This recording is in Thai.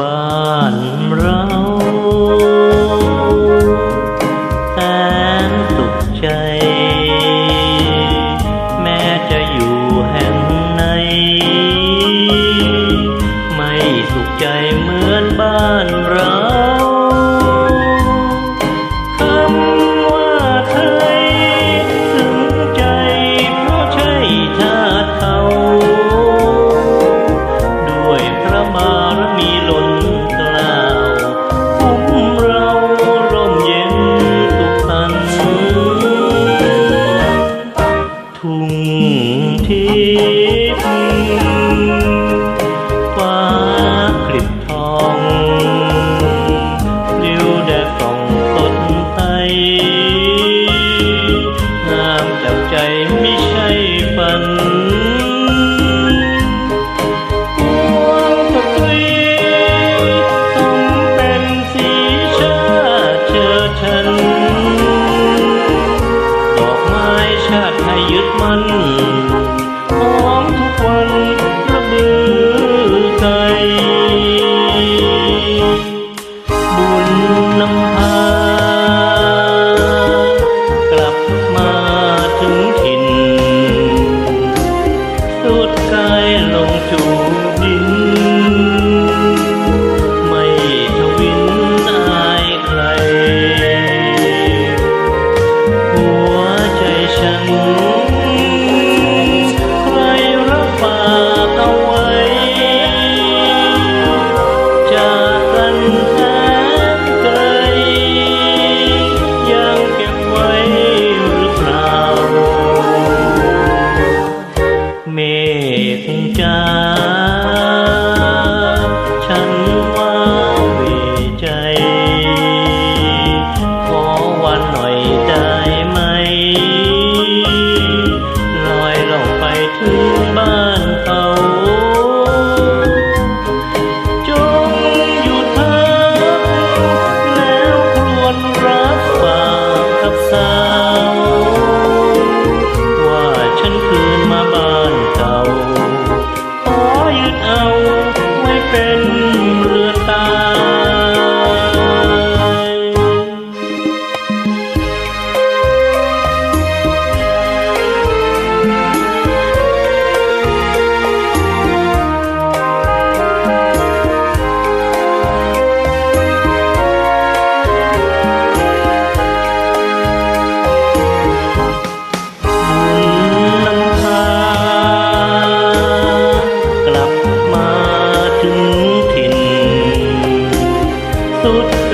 บ้านเราแสนสุขใจ แม้จะอยู่แห่งไหนไม่สุขใจเหมือนบ้านเรา ชาติไทยยึดมั่น tutti